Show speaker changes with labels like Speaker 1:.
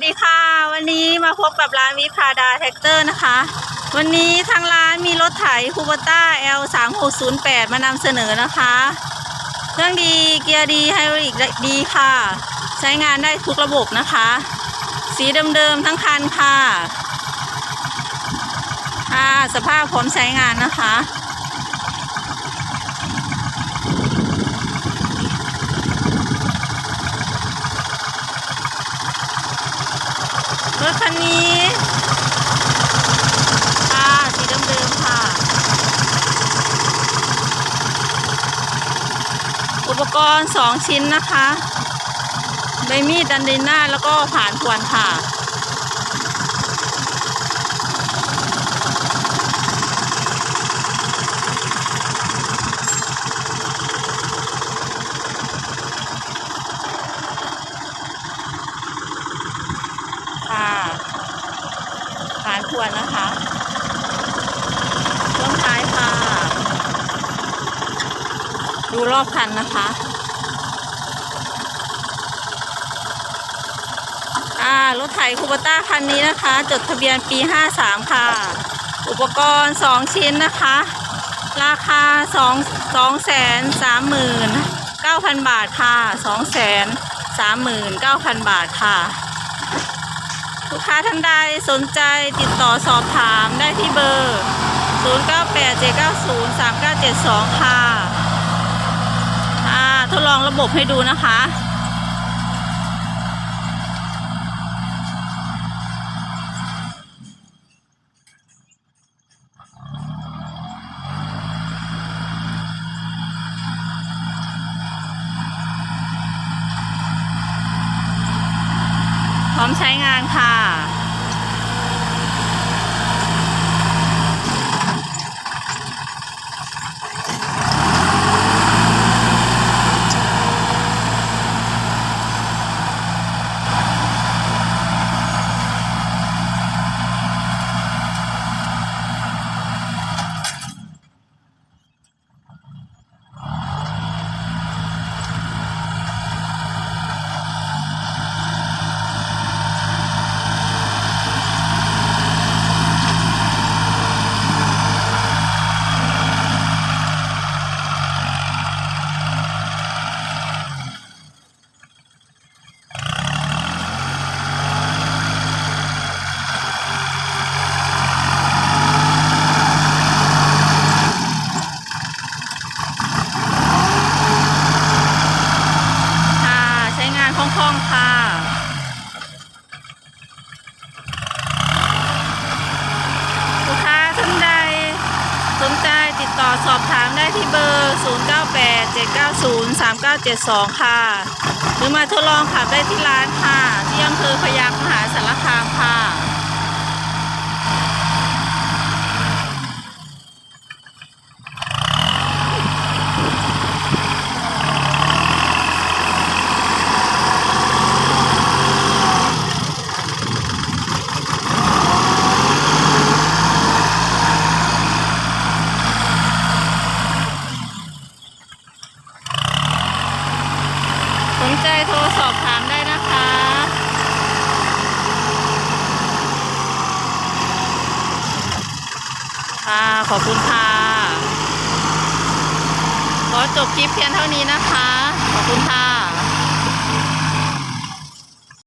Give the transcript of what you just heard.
Speaker 1: วัสดีค่ะ วันนี้มาพบกับร้านวิพาดาแท็กเตอร์นะคะ วันนี้ทางร้านมีรถไถคูปต้า L 3 6 0 8มานำเสนอนะคะ เครื่องดีเกียร์ดีไฮดรอลิกดีค่ะ ใช้งานได้ทุกระบบนะคะ สีเดิมๆทั้งคันค่ะ ค่ะ สภาพพร้อมใช้งานนะคะ รถคันนี้ค่ะสีเดิมๆค่ะ อุปกรณ์สองชิ้นนะคะ ใบมีดดันเดนหน้าแล้วก็ผ่านทวนค่ะ ผ่านทวนนะคะช่วงท้ายค่ะ ดูรอบคันนะคะ อ่ารถไถคูปต้าคันนี้นะคะ จดทะเบียนปี 53 ค่ะ อุปกรณ์ 2 ชิ้นนะคะ ราคา 2 2 3 9 0 0 0 บาทค่ะ 2 3 9 0 0 0 บาทค่ะ ลูกค้าท่านใดสนใจติดต่อสอบถามได้ที่เบอร์ 0987903972 ค่ะ อ่า ทดลองระบบให้ดูนะคะ พร้อมใช้งานค่ะค่ะ ใช้งานคล่องๆค่ะ ลูกค้าท่านใดสนใจติดต่อสอบถามได้ ที่เบอร์ 0987903972 ค่ะ หรือมาทดลองขับได้ที่ร้านค่ะ ที่อำเภอพยางมหาสารคามค่ะ สนใจโทรสอบถามได้นะคะ ค่ะ ขอบคุณค่ะ ขอจบคลิปเพียงเท่านี้นะคะ ขอบคุณค่ะ